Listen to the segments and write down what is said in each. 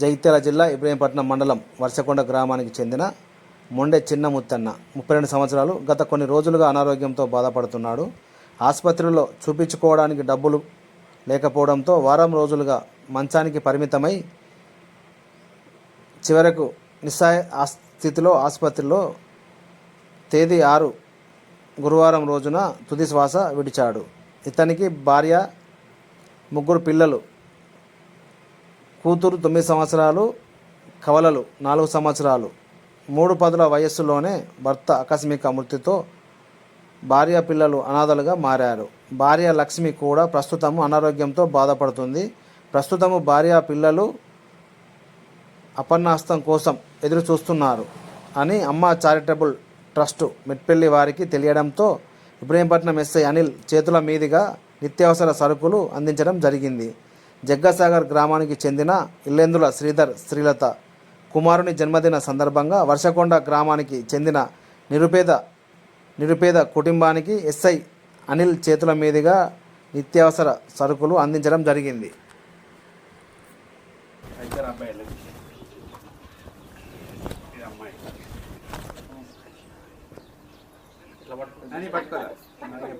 జగిత్యాల జిల్లా ఇబ్రహీంపట్నం మండలం వర్షకొండ గ్రామానికి చెందిన మొండె చిన్న ముత్తన్న ముప్పై రెండు సంవత్సరాలు గత కొన్ని రోజులుగా అనారోగ్యంతో బాధపడుతున్నాడు. ఆసుపత్రిలో చూపించుకోవడానికి డబ్బులు లేకపోవడంతో వారం రోజులుగా మంచానికి పరిమితమై చివరకు నిస్సాయ స్థితిలో ఆసుపత్రిలో తేదీ ఆరు గురువారం రోజున తుది శ్వాస విడిచాడు. ఇతనికి భార్య ముగ్గురు పిల్లలు కూతురు తొమ్మిది సంవత్సరాలు కవలలు నాలుగు సంవత్సరాలు. మూడు పదుల వయస్సులోనే భర్త ఆకస్మిక మృతితో భార్య పిల్లలు అనాథలుగా మారారు. భార్య లక్ష్మి కూడా ప్రస్తుతము అనారోగ్యంతో బాధపడుతుంది. ప్రస్తుతము భార్య పిల్లలు అపన్నాస్తం కోసం ఎదురు చూస్తున్నారు అని అమ్మ చారిటబుల్ ట్రస్ట్ మెట్పెల్లి వారికి తెలియడంతో ఇబ్రహీంపట్నం ఎస్ఐ అనిల్ చేతుల మీదుగా నిత్యావసర సరుకులు అందించడం జరిగింది. జగ్గసాగర్ గ్రామానికి చెందిన ఇల్లెందుల శ్రీధర్ శ్రీలత కుమారుని జన్మదిన సందర్భంగా వర్షకొండ గ్రామానికి చెందిన నిరుపేద నిరుపేద కుటుంబానికి ఎస్ఐ అనిల్ చేతుల మీదుగా నిత్యావసర సరుకులు అందించడం జరిగింది.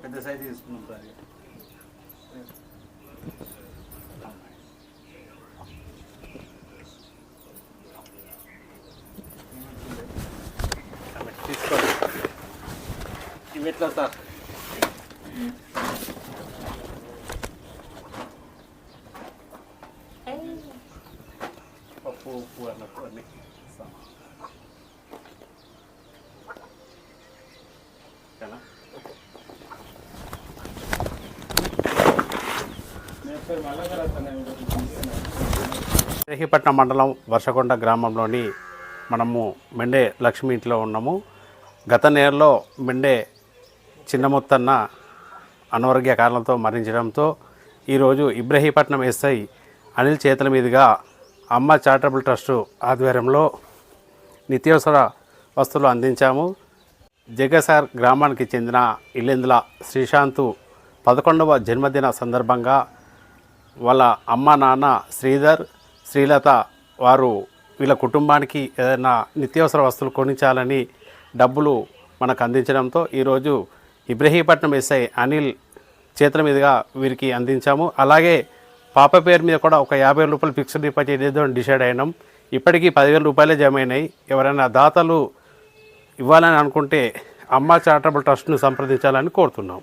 పెద్ద సైజు తీసుకున్నాం సార్ ఇవి సార్ పప్పు ఉప్పు అన్ని రేహిపట్నం మండలం వర్షకొండ గ్రామంలోని మనము మెండే లక్ష్మి ఇంట్లో ఉన్నాము. గత నెలలో మెండే చిన్న మొత్తన్న అనారోగ్య కారణంతో మరణించడంతో ఈరోజు ఇబ్రహీపట్నం ఎస్ఐ అనిల్ చేతుల మీదుగా అమ్మ చారిటబుల్ ట్రస్టు ఆధ్వర్యంలో నిత్యావసర వస్తువులు అందించాము. జగసార్ గ్రామానికి చెందిన ఇల్లెందుల శ్రీశాంతు పదకొండవ జన్మదిన సందర్భంగా వాళ్ళ అమ్మ నాన్న శ్రీధర్ శ్రీలత వారు వీళ్ళ కుటుంబానికి ఏదైనా నిత్యావసర వస్తువులు కొనించాలని డబ్బులు మనకు అందించడంతో ఈరోజు ఇబ్రహీపట్నం ఎస్ఐ అనిల్ చేతుల మీదుగా వీరికి అందించాము. అలాగే పాప పేరు మీద కూడా ఒక యాభై రూపాయలు ఫిక్స్డ్ డిపాజిట్ ఏదో డిసైడ్ అయినాం. ఇప్పటికీ పదివేల రూపాయలే జమ అయినాయి ఎవరైనా దాతలు ఇవ్వాలని అనుకుంటే అమ్మ చారిటబుల్ ట్రస్ట్ను సంప్రదించాలని కోరుతున్నాం.